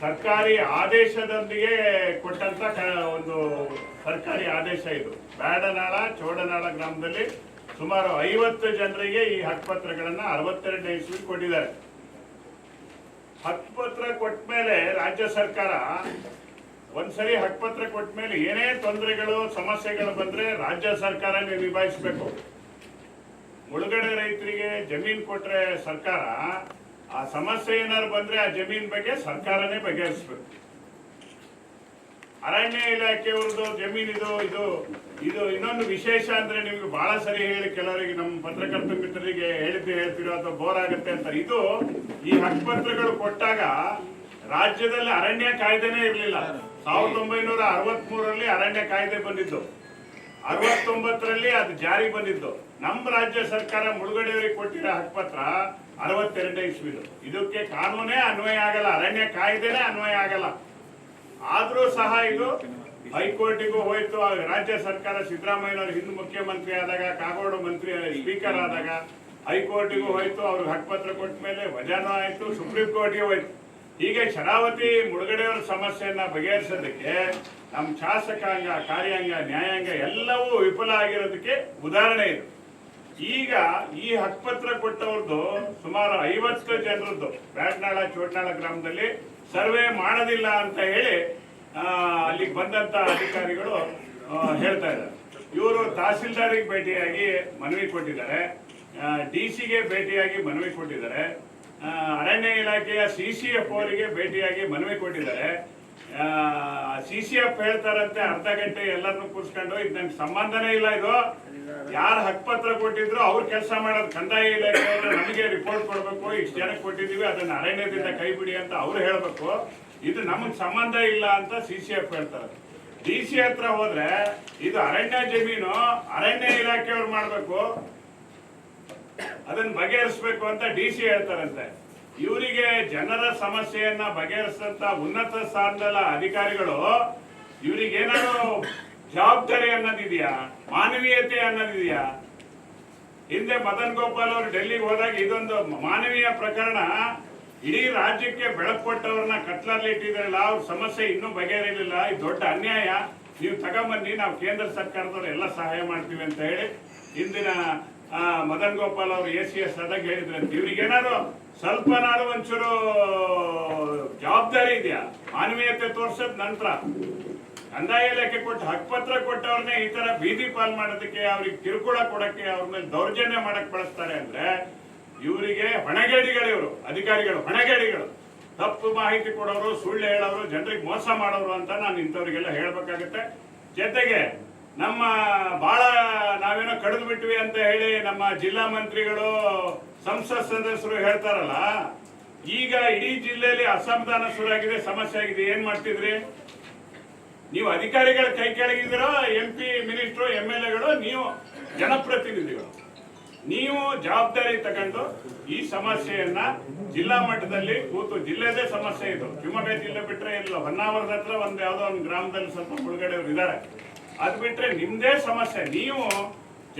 ಸರ್ಕಾರಿ ಆದೇಶದೊಂದಿಗೆ ಕೊಟ್ಟಂತ ಒಂದು ಸರ್ಕಾರಿ ಆದೇಶ ಇದು. ಬ್ಯಾಡನಾಳ, ಚೋಡನಾಳ ಗ್ರಾಮದಲ್ಲಿ ಸುಮಾರು ಐವತ್ತು ಜನರಿಗೆ ಈ ಹಕ್ಕುಪತ್ರಗಳನ್ನ ಅರವತ್ತೆರಡನೇ ಇಸ್ವಿ ಕೊಟ್ಟಿದ್ದಾರೆ. ಹಕ್ಕುಪತ್ರ ಕೊಟ್ಟ ಮೇಲೆ ರಾಜ್ಯ ಸರ್ಕಾರ ಒಂದ್ಸರಿ ಹಕ್ಕುಪತ್ರ ಕೊಟ್ಟ ಮೇಲೆ ಏನೇ ತೊಂದರೆಗಳು, ಸಮಸ್ಯೆಗಳು ಬಂದ್ರೆ ರಾಜ್ಯ ಸರ್ಕಾರನೇ ನಿಭಾಯಿಸಬೇಕು. ಮುಳುಗಡೆ ರೈತರಿಗೆ ಜಮೀನು ಕೊಟ್ರೆ ಸರ್ಕಾರ ಸಮಸ್ಯೆ ಏನಾದ್ರು ಬಂದ್ರೆ ಆ ಜಮೀನ್ ಬಗ್ಗೆ ಸರ್ಕಾರನೇ ಬಗೆಹರಿಸ್ಬೇಕು. ಅರಣ್ಯ ಇಲಾಖೆಯವ್ರದ್ದು ಜಮೀನ್ ಇದು ಇದು ಇದು ಇನ್ನೊಂದು ವಿಶೇಷ ಅಂದ್ರೆ ನಿಮ್ಗೆ ಬಹಳ ಸರಿ ಹೇಳಿ ಕೆಲವರಿಗೆ ನಮ್ಮ ಪತ್ರಕರ್ತ ಮಿತ್ರರಿಗೆ ಹೇಳಿದ್ದು ಹೇಳ್ತಿರೋ ಅಥವಾ ಬೋರ್ ಆಗುತ್ತೆ ಅಂತ. ಇದು ಈ ಹಕ್ಕುಪತ್ರಗಳು ಕೊಟ್ಟಾಗ ರಾಜ್ಯದಲ್ಲಿ ಅರಣ್ಯ ಕಾಯ್ದೆನೇ ಇರಲಿಲ್ಲ. ಸಾವಿರದ ಒಂಬೈನೂರ ಅರವತ್ಮೂರರಲ್ಲಿ ಅರಣ್ಯ ಕಾಯ್ದೆ ಬಂದಿದ್ದು. ಅರವತ್ತೊಂಬತ್ತರಲ್ಲಿ ಅದು ಜಾರಿ ಬಂದಿದ್ದು. ನಮ್ಮ ರಾಜ್ಯ ಸರ್ಕಾರ ಮುಳುಗಡೆಯವರಿಗೆ ಕೊಟ್ಟಿರೋ ಹಕ್ಕುಪತ್ರ ಅರವತ್ತೆರಡನೇ ಇಸ್ವಿದು. ಇದಕ್ಕೆ ಕಾನೂನೇ ಅನ್ವಯ ಆಗಲ್ಲ, ಅರಣ್ಯ ಕಾಯ್ದೆನೇ ಅನ್ವಯ ಆಗಲ್ಲ. ಆದ್ರೂ ಸಹ ಇದು ಹೈಕೋರ್ಟಿಗೂ ಹೋಯ್ತು ರಾಜ್ಯ ಸರ್ಕಾರ ಸಿದ್ದರಾಮಯ್ಯನವರು ಹಿಂದ್ ಮುಖ್ಯಮಂತ್ರಿ ಆದಾಗ, ಕಾಗೋಡು ಮಂತ್ರಿ, ಸ್ಪೀಕರ್ ಆದಾಗ, ಹೈಕೋರ್ಟಿಗೂ ಹೋಯ್ತು ಅವ್ರಿಗೆ ಹಕ್ಕುಪತ್ರ ಕೊಟ್ಟ ಮೇಲೆ ವಜಾನೂ ಆಯ್ತು, ಸುಪ್ರೀಂ ಕೋರ್ಟ್ಗೆ ಹೋಯ್ತು. ಹೀಗೆ ಶರಾವತಿ ಮುಳುಗಡೆಯವರ ಸಮಸ್ಯೆಯನ್ನ ಬಗೆಹರಿಸೋದಕ್ಕೆ ನಮ್ಮ ಶಾಸಕಾಂಗ, ಕಾರ್ಯಾಂಗ, ನ್ಯಾಯಾಂಗ ಎಲ್ಲವೂ ವಿಫಲ ಆಗಿರೋದಕ್ಕೆ ಉದಾಹರಣೆ ಇದು. ಈಗ ಈ ಹಕ್ಕುಪತ್ರ ಕೊಟ್ಟವ್ರದ್ದು ಸುಮಾರು ಐವತ್ತು ಜನರದ್ದು ಬ್ಯಾಟ್ನಾಳ ಚೋಟ್ನಾಳ ಗ್ರಾಮದಲ್ಲಿ ಸರ್ವೆ ಮಾಡೋದಿಲ್ಲ ಅಂತ ಹೇಳಿ ಅಲ್ಲಿಗೆ ಬಂದಂತ ಅಧಿಕಾರಿಗಳು ಹೇಳ್ತಾ ಇದ್ದಾರೆ. ಇವರು ತಹಸೀಲ್ದಾರಿಗೆ ಭೇಟಿಯಾಗಿ ಮನವಿ ಕೊಟ್ಟಿದ್ದಾರೆ. ಡಿ ಸಿಗೆ ಭೇಟಿಯಾಗಿ ಮನವಿ ಕೊಟ್ಟಿದ್ದಾರೆ. ಅರಣ್ಯ ಇಲಾಖೆಯ ಸಿ ಸಿ ಎಫ್ ಅವರಿಗೆ ಭೇಟಿಯಾಗಿ ಮನವಿ ಕೊಟ್ಟಿದ್ದಾರೆ. ಸಿ ಸಿ ಎಫ್ ಹೇಳ್ತಾರಂತೆ, ಅರ್ಧ ಗಂಟೆ ಎಲ್ಲರನ್ನು ಕೂರಿಸ್ಕೊಂಡು, ಇದು ನನ್ಗೆ ಸಂಬಂಧನೇ ಇಲ್ಲ ಇದು. ಯಾರು ಪತ್ರ ಕೊಟ್ಟಿದ್ರು ಅವ್ರ ಕೆಲಸ ಮಾಡೋದು ಕಂದಾಯ ಇಲಾಖೆಯವರು ನಮಗೆ ರಿಪೋರ್ಟ್ ಕೊಡಬೇಕು, ಇಷ್ಟು ಜನಕ್ಕೆ ಕೊಟ್ಟಿದೀವಿ, ಅದನ್ನ ಅರಣ್ಯದಿಂದ ಕೈ ಬಿಡಿ ಅಂತ ಅವ್ರು ಹೇಳ್ಬೇಕು. ಇದು ನಮಗೆ ಸಂಬಂಧ ಇಲ್ಲ ಅಂತ ಸಿ ಸಿ ಎಫ್ ಹೇಳ್ತಾರೆ. ಡಿ ಸಿ ಹತ್ರ ಹೋದ್ರೆ ಇದು ಅರಣ್ಯ ಜಮೀನು, ಅರಣ್ಯ ಇಲಾಖೆಯವ್ರು ಮಾಡ್ಬೇಕು. ಅದನ್ನ ಬಗೆಹರಿಸ್ಬೇಕು ಅಂತ ಡಿ ಸಿ ಹೇಳ್ತಾರಂತೆ. ಇವರಿಗೆ ಜನರ ಸಮಸ್ಯೆಯನ್ನ ಬಗೆಹರಿಸಿದಂತ ಉನ್ನತ ಸ್ಥಾನದ ಅಧಿಕಾರಿಗಳು, ಇವರಿಗೆ ಏನಾದ್ರು ಜವಾಬ್ದಾರಿ ಅನ್ನೋದಿದೆಯಾ? ಮಾನವೀಯತೆ ಅನ್ನೋದಿದೆಯಾ? ಹಿಂದೆ ಮದನ್ ಗೋಪಾಲ್ ಅವರು ಡೆಲ್ಲಿಗೆ ಹೋದಾಗ ಇದೊಂದು ಮಾನವೀಯ ಪ್ರಕರಣ. ಇಡೀ ರಾಜ್ಯಕ್ಕೆ ಬೆಳಕು ಕೊಟ್ಟವ್ರನ್ನ ಕತ್ಲಲ್ಲಿ ಇಟ್ಟಿದ್ರಲ್ಲ, ಅವ್ರ ಸಮಸ್ಯೆ ಇನ್ನೂ ಬಗೆಹರಿಲಿಲ್ಲ. ಇದು ದೊಡ್ಡ ಅನ್ಯಾಯ. ನೀವು ತಗೊಂಬನ್ನಿ, ನಾವು ಕೇಂದ್ರ ಸರ್ಕಾರದವ್ರು ಎಲ್ಲ ಸಹಾಯ ಮಾಡ್ತೀವಿ ಅಂತ ಹೇಳಿ ಇಂದಿನ ಮದನ್ ಗೋಪಾಲ್ ಅವರು ಎ ಸಿ ಎಸ್ ಆದಾಗ ಹೇಳಿದ್ರೆ ಇವ್ರಿಗೆ ಏನಾದ್ರು ಸ್ವಲ್ಪನಾದ್ರು ಒಂಚೂರು ಜವಾಬ್ದಾರಿ ಇದೆಯಾ? ಮಾನವೀಯತೆ ತೋರ್ಸದ್ ನಂತರ. ಕಂದಾಯ ಇಲಾಖೆ ಕೊಟ್ಟು ಹಕ್ಕುಪತ್ರ ಕೊಟ್ಟವ್ರನ್ನೇ ಈ ತರ ಬೀದಿ ಪಾಲ್ ಮಾಡೋದಕ್ಕೆ, ಅವ್ರಿಗೆ ಕಿರುಕುಳ ಕೊಡಕ್ಕೆ ಅವ್ರ ಮೇಲೆ ದೌರ್ಜನ್ಯ ಮಾಡಕ್ ಬಳಸ್ತಾರೆ ಅಂದ್ರೆ ಇವರಿಗೆ ಹೊಣೆಗೇಡಿಗಳು ಇವರು, ಅಧಿಕಾರಿಗಳು, ಹೊಣೆಗೇಡಿಗಳು. ತಪ್ಪು ಮಾಹಿತಿ ಕೊಡೋರು, ಸುಳ್ಳು ಹೇಳೋರು, ಜನರಿಗೆ ಮೋಸ ಮಾಡೋರು ಅಂತ ನಾನು ಇಂಥವ್ರಿಗೆಲ್ಲ ಹೇಳ್ಬೇಕಾಗತ್ತೆ. ಜೊತೆಗೆ ನಮ್ಮ ಬಹಳ ನಾವೇನೋ ಕಡಿದು ಬಿಟ್ವಿ ಅಂತ ಹೇಳಿ ನಮ್ಮ ಜಿಲ್ಲಾ ಮಂತ್ರಿಗಳು, ಸಂಸತ್ ಸದಸ್ಯರು ಹೇಳ್ತಾರಲ್ಲ, ಈಗ ಇಡೀ ಜಿಲ್ಲೆಯಲ್ಲಿ ಅಸಮಾಧಾನ ಶುರುವಾಗಿದೆ, ಸಮಸ್ಯೆ ಆಗಿದೆ. ಏನ್ ಮಾಡ್ತಿದ್ರಿ? ನೀವು ಅಧಿಕಾರಿಗಳ ಕೈ ಕೆಳಗಿದ್ದೀರೋ M P minister M L ಎಗಳು ನೀವು ಜನಪ್ರತಿನಿಧಿಗಳು. ನೀವು ಜವಾಬ್ದಾರಿ ತಗೊಂಡು ಈ ಸಮಸ್ಯೆಯನ್ನ ಜಿಲ್ಲಾ ಮಟ್ಟದಲ್ಲಿ ಕೂತು, ಜಿಲ್ಲೆದೇ ಸಮಸ್ಯೆ ಇದು. ಶಿವಮೊಗ್ಗ ಜಿಲ್ಲೆ ಬಿಟ್ಟರೆ ಇಲ್ಲ, ಹೊನ್ನಾವರದ ಹತ್ರ ಒಂದ್ ಯಾವುದೋ ಒಂದು ಗ್ರಾಮದಲ್ಲಿ ಸ್ವಲ್ಪ ಮುಳುಗಡೆಯವರು ಇದ್ದಾರೆ. ಅದ್ ಬಿಟ್ರೆ ನಿಮ್ದೇ ಸಮಸ್ಯೆ. ನೀವು